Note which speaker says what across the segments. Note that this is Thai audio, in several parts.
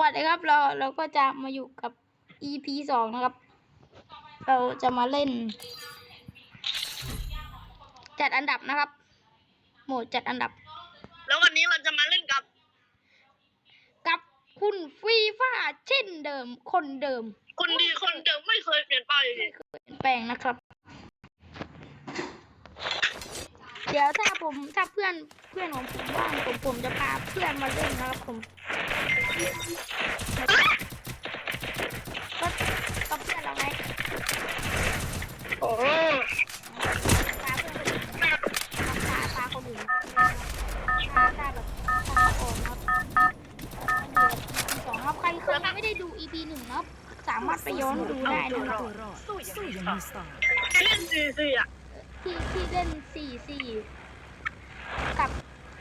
Speaker 1: วัสดีครับ เราเราก็จะมาอยู่กับ EP สองนะครับ เราจะมาเล่น จัดอันดับนะครับ โหมดจัดอันดับ
Speaker 2: แล้ววันนี้เราจะมาเล่นกับ
Speaker 1: กับคุณฟีฟ่าเช่นเดิม คนเดิม
Speaker 2: คนดีคนเดิมไม่เคยเปลี่ยนไป
Speaker 1: ไม่เคยเปลี่ยนแปลงนะครับ เดี๋ยวถ้าผมถ้าเพื่อนเพื่อนของผมว่างผมผมจะพาเพื่อนมาเล่นนะครับผมก็ก็เพื่อนเราไง
Speaker 2: โอ้
Speaker 1: พาเพื่อนไปเล่นพาพาคนอื่นพาได้แบบพาออกนะครับสองครับใครใครไม่ได้ดู EP หนึ่งนะครับสามารถไปย้อนดูได้นะครับ
Speaker 3: ตัวรอดสู้อย่างมีสไตล์
Speaker 2: เล่นสี่สี่อะ
Speaker 1: ที่ที่เล่นสี่สี่กับ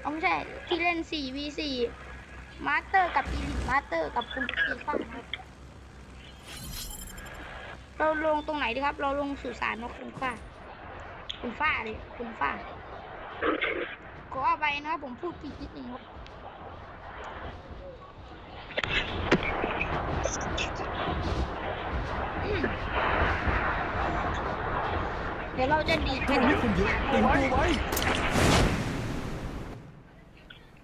Speaker 1: เอาไม่ใช่ที่เล่นสี่วีสี่มาสเตอร์กับอีลิทมาสเตอร์กับคุณปีฟ้าครับเราลงตรงไหนดีครับ เราลงสุสานนกคุณฟ้าคุณฟ้าเลยคุณฟ้าขอเอาไปนะครับผมพูดผิดนิดนึงครับอืมเดี๋ยวเราจะดีดไปนะ
Speaker 4: นี้คนเยอะเต็มตัวไว้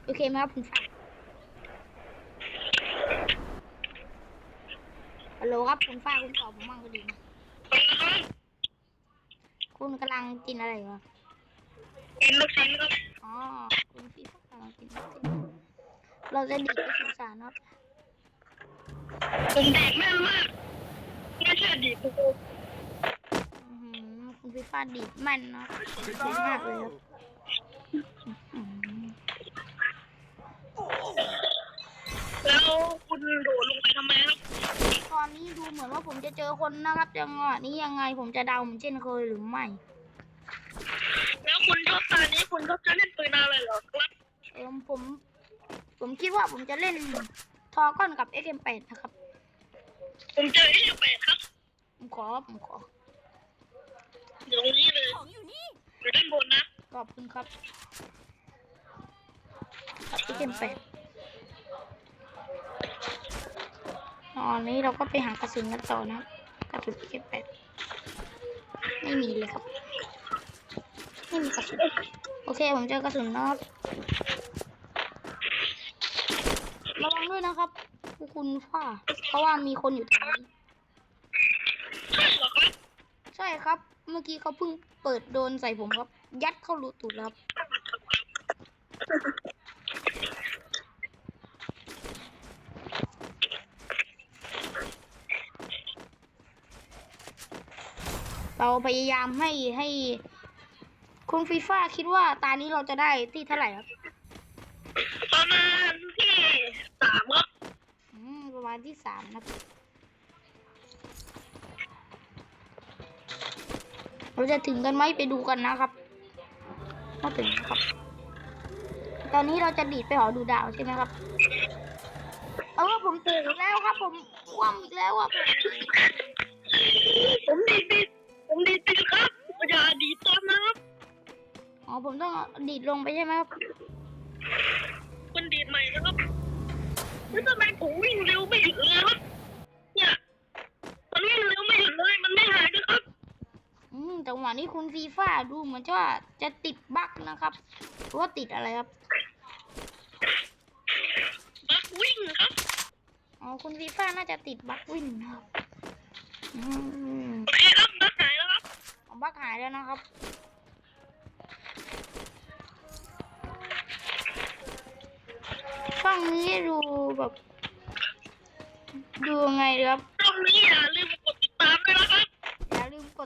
Speaker 1: โอเคไหมครับคุณฟ้าฮัลโหลครับคุณฟ้าคุณตอบผมมั่งก็ดีนะคุณกำลังกินอะไรอยู่ครับ
Speaker 2: กินลูกชิ้นครับ
Speaker 1: อ๋อคุณพี่ฟ้ากำลังกินลูกชิ้นเราจะดีดไปสุสานครับ
Speaker 2: ผมแดกแม่นมากไม่ใช่ดีกู
Speaker 1: อื้อหือคุณ พี่ฟ้าดีดแมันนะดีดมากเลยครับอื้อหือ
Speaker 2: แล้วคุณโดดลงไปทำไมครับ
Speaker 1: ตอนนี้ดูเหมือนว่าผมจะเจอคนนะครับจังหวะนี้ยังไงผมจะเดาเหมือนเช่นเคยหรือไม่
Speaker 2: แล้วคุณชอบตานี้คุณชอบจะเล่นปืนอะไรเหรอครับ
Speaker 1: เออผม ผมคิดว่าผมจะเล่นทอก้อนกับ XM8 นะครับ
Speaker 2: ผมเจอไอ้แปดครับ
Speaker 1: ผมขอผมขอ
Speaker 2: อยู่ตรงนี้เลย
Speaker 3: ของอยู่นี่
Speaker 2: อยู่ด้านบนนะ
Speaker 1: ขอบคุณครับกับ XM8 ตอนนี้เราก็ไปหากระสุนกันต่อนะครับกระสุน XM8 ไม่มีเลยครับไม่มีกระสุนโอเคผมเจอกระสุนแล้วครับระวังด้วยนะครับพวกคุณฝ้าเพราะว่ามีคนอยู่ตรงนี้
Speaker 2: ใช่เหรอครับ
Speaker 1: ใช่ครับ เมื่อกี้เขาเพิ่งเปิดโดนใส่ผมครับ ยัดเข้ารูตูดแล้วครับ เราพยายามให้ให้คุณฟีฟ่าคิดว่าตานี้เราจะได้ที่เท่าไหร่ครับ
Speaker 2: ประมาณที่สามครับ
Speaker 1: อืม ประมาณที่สามนะครับ เราจะถึงกันไหมไปดูกันนะครับถ้าถึงนะครับ ตอนนี้เราจะดีดไปหอดูดาวใช่ไหมครับเออผมตื่นแล้วครับ ผมว่วมอีกแล้วอะผม
Speaker 2: ผมดีดดีดผมดีดดีดครับอย่าดีดตอนนะครับ
Speaker 1: อ๋อผมต้องดีดลงไปใช่ไหมครับ
Speaker 2: คุณดีดใหม่นะครับแล้วทำไมผมวิ่งเร็วไม่หยุดเลยครับ วะ
Speaker 1: นี้คุณฟีฟ่าดูเหมือนจะว่าจะติดบั๊กนะครับหรือว่าติดอะไรครับ
Speaker 2: บักวิ่งครับ
Speaker 1: อ๋อคุณฟีฟ่าน่าจะติดบั๊กวิ่งนะครับอืม
Speaker 2: โอเคครับบักหายแล้วครับ
Speaker 1: เอาบั๊กหายแล้วนะครับช่องนี้ดูแบบดูยังไงดีครับ
Speaker 2: ตรงนี้อย่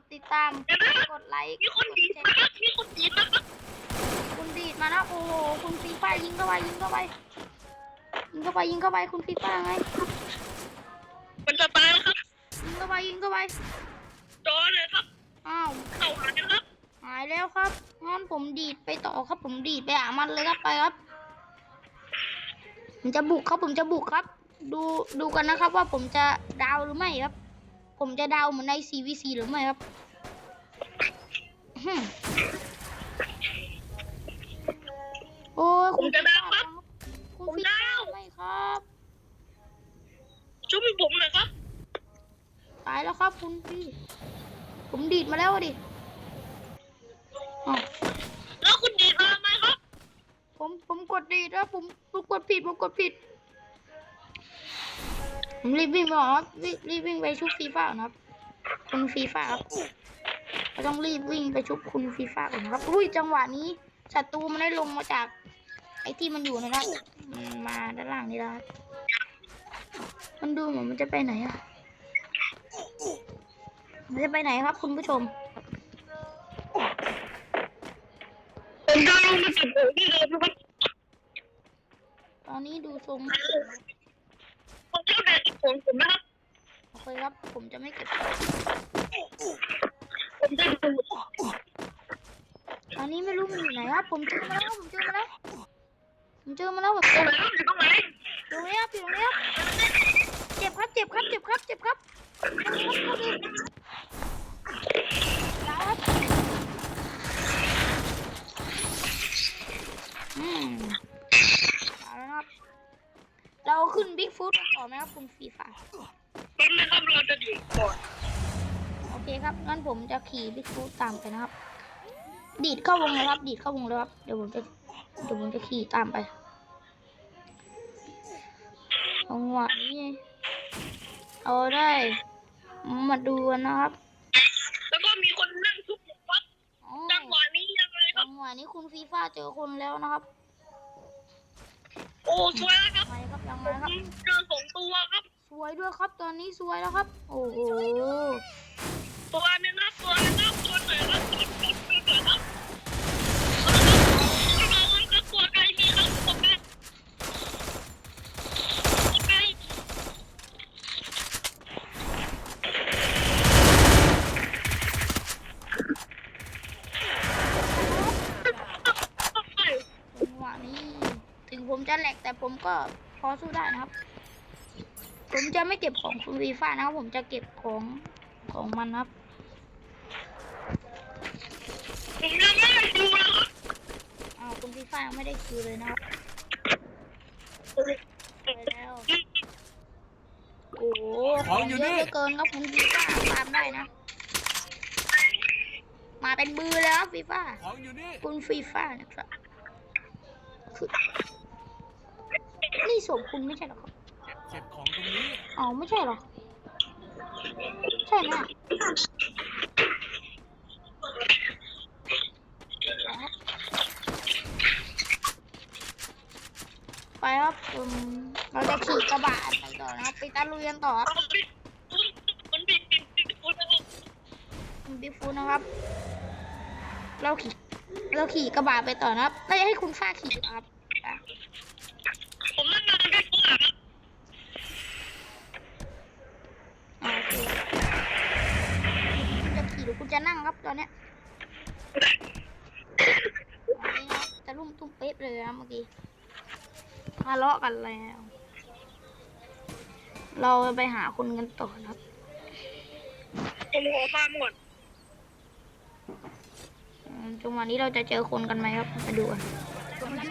Speaker 2: ดติดตามเดี๋ยวนะ
Speaker 1: กดไลค์
Speaker 2: มีคน
Speaker 1: กด
Speaker 2: ดีด
Speaker 1: แช
Speaker 2: นะ
Speaker 1: ร์
Speaker 2: ครับมีคนดีดนะครับ
Speaker 1: คุณดีดมาแล้วโอ้โหคุณฟีฟ่ายิงเข้าไปยิงเข้าไปยิงเข้าไปยิงเข้าไปคุณฟีฟ่าไง
Speaker 2: มันจะตายแล้วครับ
Speaker 1: ยิงเข้าไปยิงเข้าไป
Speaker 2: จอเลยครับ
Speaker 1: อ้าว
Speaker 2: เข้าหากันครับ
Speaker 1: หายแล้วครับงั้นผมดีดไปต่อครับ ผมดีดไปหามันเลยครับไปครับผมจะบุกครับผมจะบุกครับ ดูดูกันนะครับว่าผมจะดาวหรือไม่ครับ ผมจะดาวเหมือนใน CVC หรือไม่ครับโอ้ย
Speaker 2: ผมจะดาวครับ
Speaker 1: คุณ
Speaker 2: ผมดาว
Speaker 1: ไม่ครับ
Speaker 2: ช่วยผมหน่อยครับ
Speaker 1: ตายแล้วครับคุณพี่ ผมดีดมาแล้วอะดิ
Speaker 2: แล้วคุณดีดมาไหมครับ
Speaker 1: ผมผมกดดีดแล้วผมผมกดผิดผมกดผิด ผมรีบวิ่งไปก่อนครับรีบรีบวิ่งไปชุบฟีฟ่าก่อนครับ คุณฟีฟ่าครับเราต้องรีบวิ่งไปชุบคุณฟีฟ่าก่อนนะครับอุ้ยจังหวะนี้ศัตรูมันได้ลงมาจาก ไอ้ที่มันอยู่นะครับมันมาด้านล่างนี่แล้วครับมันดูเหมือนมันจะไปไหนอะมันจะไปไหนครับ คุณผู้ชม
Speaker 2: ผมจะลงมาเก็บของที่เดิมนะครับ
Speaker 1: ตอนนี้ดูทรง
Speaker 2: ผม ผมผมนะ
Speaker 1: โอเคครับ ผมจะไม่เก็บ
Speaker 2: ผมจะดู
Speaker 1: ตอนนี้ไม่รู้มันอยู่ไหนครับ ผมเจอมาแล้วผมเจอมาแล้วผมเจอมาแล้วแบบ
Speaker 2: ตรงไหนอยู่ตรงไหน
Speaker 1: ตรงนี้ครับอยู่ตรงนี้ครับเจ็บครับเจ็บครับเจ็บครับเจ็บครับเอาครับอืมเอาละครับ เรา ขึ้นบิ๊กฟูดต่อไหมครับคุณฟีฟ่า
Speaker 2: ตอนนี้ครับเราจะดีดก่อน
Speaker 1: โอเคครับงั้นผมจะขี่บิ๊กฟูดตามไปนะครับ ดีดเข้าวงเลยครับ ดีดเข้าวงเลยครับเดี๋ยวผมจะเดี๋ยวผมจะขี่ตามไปจังหวะนี้เอาได้ มาดูกันนะครับ
Speaker 2: แล้วก็มีคนนั่งทุบอยู่ครับ
Speaker 1: อ๋อ
Speaker 2: จังหวะนี้ยังไงครั
Speaker 1: จั
Speaker 2: บ
Speaker 1: งหวะนี้คุณฟีฟ่าเจอคนแล้วนะครับ
Speaker 2: โอ้สวยแล้วครับ
Speaker 1: ไปครับยัง
Speaker 2: ผ
Speaker 1: ไงครับ
Speaker 2: มเจอสองตัวครับ
Speaker 1: สวยด้วยครับตอนนี้สวยแล้วครับ โอ้โห
Speaker 2: ตัวหนึงครับตัวหนึงครับตัวไหนครับตัวไหนตัวไหนครับเราครับตัวไกลมีครับตัวไกลตัวไกล
Speaker 1: จังหวะนี้ ถึง ผมจะแหลกแต่ผมก็พอสู้ได้นะครับ ผมจะไม่เก็บของคุณฟีฟ่านะครับ ผมจะเก็บของของมันนะครับ
Speaker 2: ผมยังไม่ได้ดูเลยครับ
Speaker 1: อ้าวคุณฟีฟ่ายังไม่ได้คิวเลยนะครับไปแล้วโอ้โหของเยอะเหลือเกินครับคุณฟีฟ่าตามได้นะมาเป็นมือเลยครับฟีฟ่า
Speaker 3: ของอยู่นี่
Speaker 1: คุณฟีฟ่านะครับคือ นี่สมคุณไม่ใช่เหรอครับ
Speaker 3: เก็บของตรงนี้
Speaker 1: อ๋อ ไม่ใช่เหรอ ใช่ไหมไปครับอืมเราจะขี่กระบะไปต่อนะครับไปตะลุยกันต่อครับ
Speaker 2: เอาไปมันบิดบิดบิดคุณนะครับ
Speaker 1: คุณบิ๊กฟูนะครับ เราขี่เราขี่กระบะไปต่อนะครับเราจะให้คุณฟ้าขี่ดีกว่าครับอะ
Speaker 2: ผมนั่งนานไปคุณครับ
Speaker 1: อ่า โอเคคุณจะขี่หรือคุณจะนั่งครับตอนเนี้ยอันนี้นะครับจะรุ่มตุ้มเป๊ะเลยนะเมื่อกี้ทะเลาะกันแล้ว เราไปหาคนกันต่อนะครับ
Speaker 2: ผมขอฟาร์มก่อน
Speaker 1: อืมจังหวะนี้เราจะเจอคนกันไหมครับมาดูกัน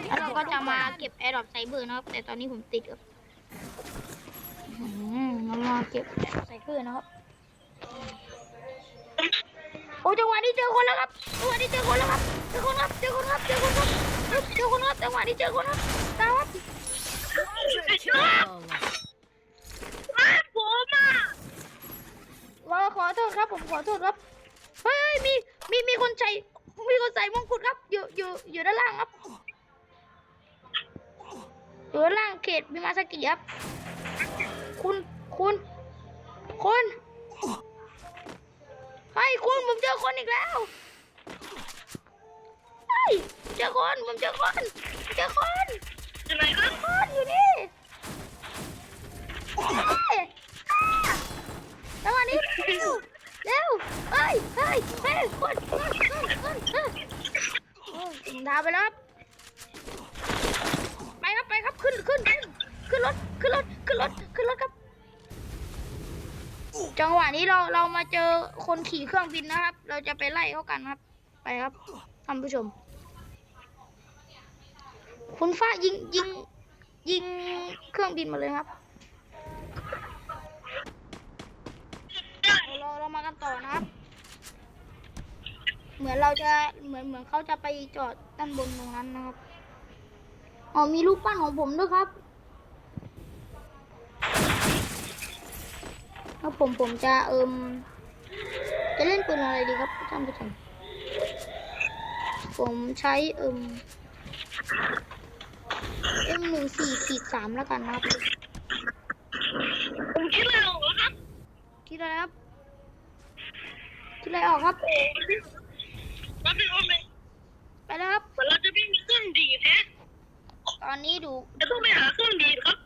Speaker 1: แล้วเราก็จะมาเก็บแอร์ดรอปไซเบอร์นะครับ แต่ตอนนี้ผมติดครับ อืมเรามาเก็บแอร์ดรอปไซเบอนะครับ โอ้จังหวะนี้เจอคนแล้วครับจังหวะนี้เจอคนแล้วครับ เจอคนครับ เจอคนครับ เจอคนครับ เจอคนครับ จังหวะนี้เจอคนครับตามครับ
Speaker 2: อ้าผมอะ
Speaker 1: เราขอโทษครับ ผมขอโทษครับ เฮ้ย มี มี มีคนใส่มีคนใส่มงกุฎครับ อยู่ อยู่ อยู่ด้านล่างครับอยู่ด้านล่างเขตบิมาสกิครับ คุณ คุณเฮ้ยคุณผมเจอคนอีกแล้วเฮ้ยเจอคนผมเจอคนเจอคน
Speaker 2: อยู่ไหนครับ
Speaker 1: คนอยู่นี่เฮ้ยอะจังหวะนี้เร็ว เร็ว เฮ้ย เฮ้ย เฮ้ยคนคนคนคนคนโอ้ยถึงดาวไปแล้วครับ ไปครับ ไปครับ ขึ้น ขึ้น ขึ้น ขึ้นรถ ขึ้นรถ ขึ้นรถ ขึ้นรถครับ จังหวะนี้เรา เรามาเจอ คนขี่เครื่องบินนะครับ เราจะไปไล่เขากันครับ ไปครับท่านผู้ชม คุณฟ้ายิงยิงยิงเครื่องบินมาเลยครับ
Speaker 2: ได้
Speaker 1: กันต่อนะครับ เหมือนเราจะเหมือนเหมือนเขาจะไปจอดด้านบนตรงนั้นนะครับอ๋อมีรูปปั้นของผมด้วยครับแล้วผมผมจะเอิม จะเล่นปืนอะไรดีครับท่านผู้ชมผมใช้เอิม M หนึ่งสี่ขีดสามแล้วกันนะครับ
Speaker 2: ผมคิดอะไรออกแล้วครับ
Speaker 1: คิดอะไรครับคิดอะไรออกครับ
Speaker 2: โอ้ยแป๊บนึงแป๊บนึง
Speaker 1: ไปแล้วครับ
Speaker 2: เหมือนเราจะไม่มีเครื่องดีดแฮะ
Speaker 1: ตอนนี้ดู
Speaker 2: จะต้องไปหาเครื่องดีดครับ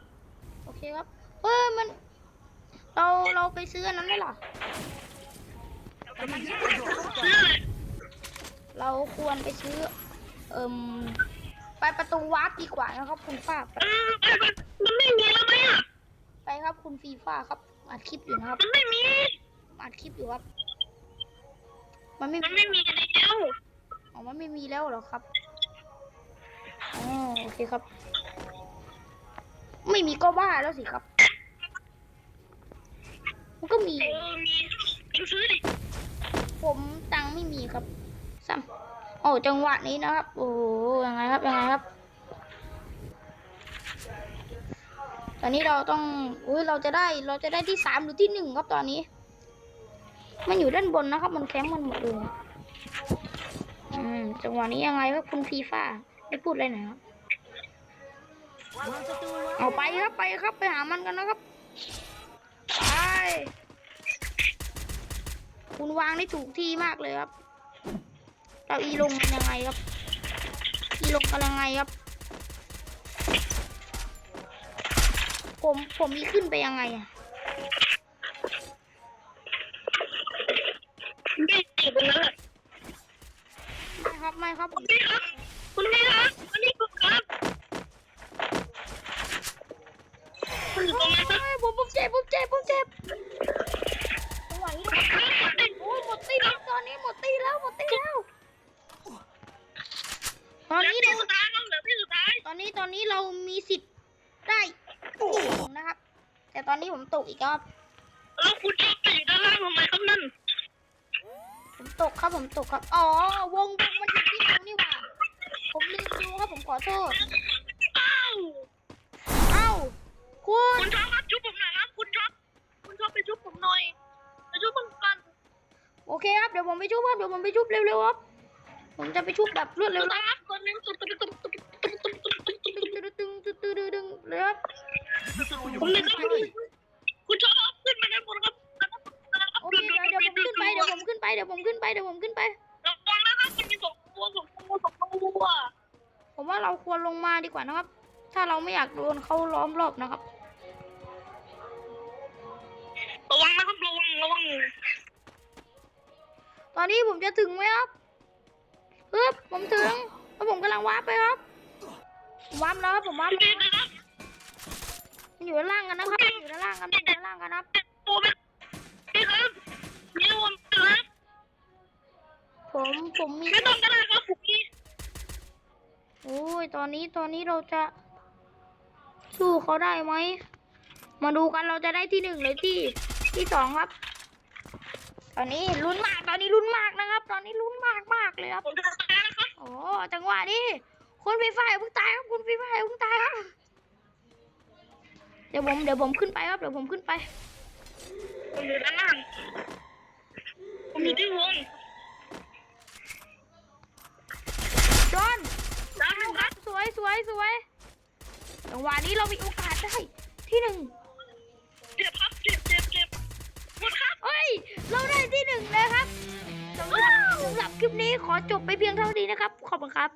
Speaker 1: โอเคครับเออมัน เราเราไปซื้ออันนั้นได้เหรอ
Speaker 2: ซื้ออะไร
Speaker 1: เราควรไปซื้อ เอ่มไปประตูวาร์ปดีกว่านะครับ คุณฟ้า
Speaker 2: เออไปไปมันไม่มีแล้วไหมอะ
Speaker 1: ไปครับคุณฟีฟ้าครับอัดคลิปอยู่นะครับ
Speaker 2: มันไม่มี
Speaker 1: อัดคลิปอยู่ครับ มันไม่
Speaker 2: มันไม่มีแล้ว
Speaker 1: อ๋อมันไม่มีแล้วเหรอครับอ๋อโอเคครับ ไม่มีก็บ้าแล้วสิครับ มันก็มี
Speaker 2: เออมีเองซื้อดิ
Speaker 1: ผมตังไม่มีครับซ้ำโอ้จังหวะนี้นะครับ โอ้ยังไงครับยังไงครับ ตอนนี้เราต้องอุ้ยเราจะได้เราจะได้ที่สามหรือที่หนึ่งครับตอนนี้ มันอยู่ด้านบนนะครับ มันแคมป์มันหมดเลยอืมจังหวะนี้ยังไงครับคุณฟีฟ่าไม่พูดอะไรหน่อยครับเอาไปครับไปครับไปหามันกันนะครับไป คุณวางได้ถูกที่มากเลยครับ เราอีลงมันยังไงครับ อีลงกันยังไงครับ ผมผมมีขึ้นไปยังไงอะ กอีกครับ
Speaker 2: แล้วคุณชอบไปอยู่ด้านล่างทำไมครับนั่น
Speaker 1: ผมตกครับผมตกครับ อ๋อ วงวงมันอยู่ที่ตรงนี่หว่า ผมลืมดูครับผมขอโทษ
Speaker 2: อ้าว
Speaker 1: เอ้า คุณ
Speaker 2: คุณชอบครับชุบผมหน่อยครับ คุณชอบ คุณชอบไปชุบผมหน่อย ไปชุบผมกัน
Speaker 1: โอเคครับ เดี๋ยวผมไปชุบครับ เดี๋ยวผมไปชุบเร็วๆครับ ผมจะไปชุบแบบรวดเร็ว
Speaker 2: นะ
Speaker 1: นะ
Speaker 2: ครับคนหนึงตุ๊บตุ๊บตุ๊บตุ๊บตุ๊บตุ๊บตุ๊บตุ๊บตุ๊บ
Speaker 1: ตึงตึงตึงตึงตึงตึงเลยครับ
Speaker 2: ผมเลยครับคุณ
Speaker 1: ไปเดี๋ยวผมขึ้นไปเดี๋ยวผมขึ้นไป
Speaker 2: ระวังนะครับมันมีสองตัวสองตัวสองตัว
Speaker 1: ผมว่าเราควรลงมาดีกว่านะครับ ถ้าเราไม่อยากโดนเขาล้อมรอบนะครับ
Speaker 2: ระวังนะครับระวังระวัง
Speaker 1: ตอนนี้ผมจะถึงไหมครับปึ๊บผมถึงแล้วผมกำลังวาร์ปไปครับผมวาร์ปแล้วครับผมวาร์ป
Speaker 2: ดี
Speaker 1: แล้ว
Speaker 2: นะครับ
Speaker 1: มันอยู่ด้านล่างกันนะครับมันอยู่ด้านล่างกันมันอยู่ด้านล่างกันนะครับ
Speaker 2: ตัวแบบนี่ ผม
Speaker 1: ผมมี
Speaker 2: ไม่ต้องก็ได้ครับผมนี่
Speaker 1: โอ้ยตอนนี้ตอนนี้เราจะ สู้เขาได้ไหมมาดูกันเราจะได้ที่หนึ่งหรือที่ที่สองครับ ตอนนี้ลุ้นมากตอนนี้ลุ้นมากนะครับ ตอนนี้ลุ้นมากมากเลยครับ
Speaker 2: ผมจะตายแล้วครับ
Speaker 1: โอ้จังหวะนี้คุณฟีฟ่าอย่าเพิ่งตายครับคุณฟีฟ่าอย่าเพิ่งตายครับเดี๋ยวผมเดี๋ยวผมขึ้นไปครับเดี๋ยวผมขึ้นไป
Speaker 2: ผมอยู่ด้านล่างผมอยู่ที่วง
Speaker 1: สวยสวยจังหวะนี้เรามีโอกาสได้ที่หนึ่ง
Speaker 2: เจ็บครับเจ็บเจ็บเจ็บหมดครับ
Speaker 1: เฮ้ย เราได้ที่หนึ่งเลยครับสำหรับสำหรับคลิปนี้ขอจบไปเพียงเท่านี้นะครับ ขอบคุณครับ